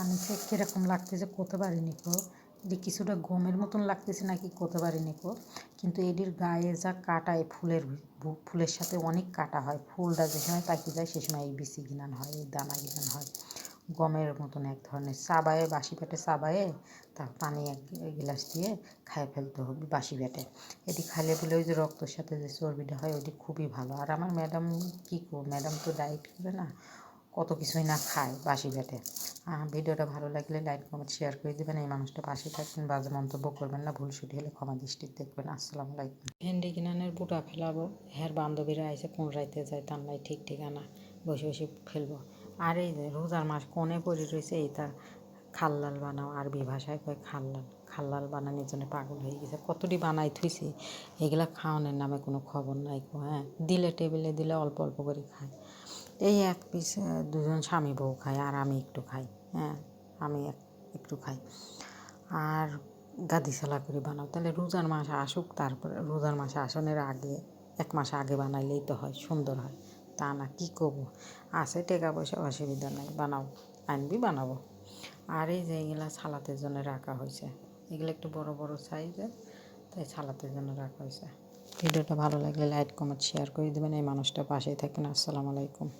আনছে কীরকম লাগতেছে করতে পারিনি কো এটি কিছুটা গমের মতন লাগতেছে নাকি করতে পারিনি কো কিন্তু এটির গায়ে যা কাটা এই ফুলের ফুলের সাথে অনেক কাটা হয়। ফুলটা যে সময় পাকি যায়, সে সময় এই বিচি গিনান হয়, এই দানা গিনান হয়। গমের মতন এক ধরনের চাবায়ে বাসি পেটে চাবায়ে তার পানি এক গ্লাস দিয়ে খাই ফেলতে হবে বাসি পেটে। এটি খাইলে বলে ওই যে রক্তর সাথে যে চর্বিটা হয়, ওটি খুবই ভালো। আর আমার ম্যাডাম কী করব ম্যাডাম তো ডায়েট করে না কত কিছুই না খায় বাসি আহ, ভিডিওটা ভালো লাগলে লাইক কমেন্ট শেয়ার করে দেবেন। এই মানুষটা পাশে থাকবেন বাজে মন্তব্য করবেন না ভুল ছুটি হলে ক্ষমা দৃষ্টিতে দেখবেন। আসসালামু আলাইকুম। ভেন্ডি কিনানের বুটা ফেলাবো হ্যার বান্ধবীরা আইসে কোন রাইতে যায় তার নাই ঠিক ঠিকানা বসে বসে ফেলব আর এই রোজার মাস কোণে পড়ে রয়েছে এইটা খাল্লাল বানাও আরবি ভাষায় কয় খাল্লাল খাল্লাল বানানোর জন্য পাগল হয়ে গেছে। কতটি বানাই থুইছি এগুলা খাওয়ানোর নামে কোনো খবর নাই হ্যাঁ? দিলে টেবিলে দিলে অল্প অল্প করে খায়। এই এক পিস দুজন স্বামী বউ খায় আর আমি একটু খাই হ্যাঁ আমি এক- একটু খাই। আর গাদি সালা করে বানাও। তাহলে রোজার মাস আসুক, তারপরে রোজার মাসে আসনের আগে, এক মাস আগে বানাইলেই তো হয়, সুন্দর হয়। তা না, কী করব? আছে টাকা পয়সা, অসুবিধা নাই, বানাও, আনবি, বানাবো। আর এই যে এগুলা সালাতের জন্য রাখা হয়েছে এগুলো একটু বড় বড় সাইজের, তাই সালাতের জন্য রাখা হয়েছে ভিডিওটা ভালো লাগলে লাইক, কমেন্ট, শেয়ার করে দেবেন। এই মানুষটা পাশেই থাকবেন আসসালামু আলাইকুম।